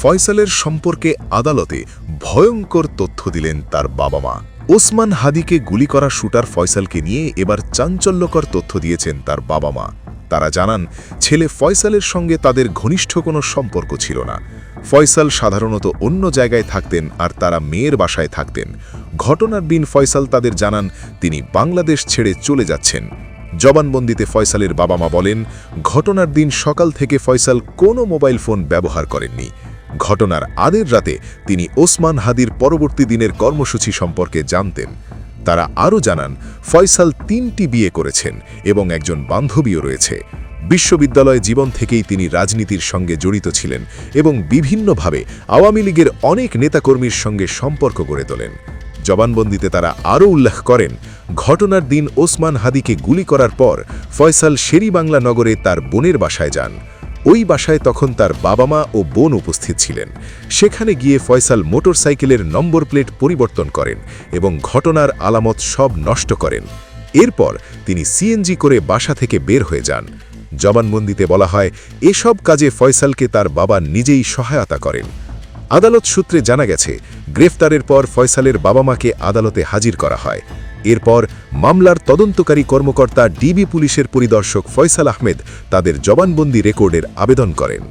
ফয়সালের সম্পর্কে আদালতে ভয়ঙ্কর তথ্য দিলেন তার বাবা মা। ওসমান হাদিকে গুলি করা শুটার ফয়সালকে নিয়ে এবার চাঞ্চল্যকর তথ্য দিয়েছেন তার বাবা মা। তারা জানান, ছেলে ফয়সালের সঙ্গে তাদের ঘনিষ্ঠ কোনো সম্পর্ক ছিল না। ফয়সাল সাধারণত অন্য জায়গায় থাকতেন আর তারা মেয়ের বাসায় থাকতেন। ঘটনার দিন ফয়সাল তাদের জানান, তিনি বাংলাদেশ ছেড়ে চলে যাচ্ছেন। জবানবন্দিতে ফয়সালের বাবা মা বলেন, ঘটনার দিন সকাল থেকে ফয়সাল কোনো মোবাইল ফোন ব্যবহার করেননি। ঘটনার আদের রাতে তিনি ওসমান হাদির পরবর্তী দিনের কর্মসূচি সম্পর্কে জানতেন। তারা আরও জানান, ফয়সাল তিনটি বিয়ে করেছেন এবং একজন বান্ধবীও রয়েছে। বিশ্ববিদ্যালয় জীবন থেকেই তিনি রাজনীতির সঙ্গে জড়িত ছিলেন এবং বিভিন্নভাবে আওয়ামী লীগের অনেক নেতাকর্মীর সঙ্গে সম্পর্ক গড়ে তোলেন। জবানবন্দিতে তারা আরও উল্লেখ করেন, ঘটনার দিন ওসমান হাদিকে গুলি করার পর ফয়সাল শেরি বাংলা নগরে তার বোনের বাসায় যান। ওই বাসায় তখন তার বাবা মা ও বোন উপস্থিত ছিলেন। সেখানে গিয়ে ফয়সাল মোটরসাইকেলের নম্বর প্লেট পরিবর্তন করেন এবং ঘটনার আলামত সব নষ্ট করেন। এরপর তিনি সিএনজি করে বাসা থেকে বের হয়ে যান। জবানবন্দিতে বলা হয়, এসব কাজে ফয়সালকে তার বাবা নিজেই সহায়তা করেন। আদালত সূত্রে জানা গেছে, গ্রেফতারের পর ফয়সালের বাবা মাকে আদালতে হাজির করা হয়। এরপর মামলার তদন্তকারী কর্মকর্তা ডিবি পুলিশের পরিদর্শক ফয়সাল আহমেদ তাদের জবানবন্দি রেকর্ডের আবেদন করেন।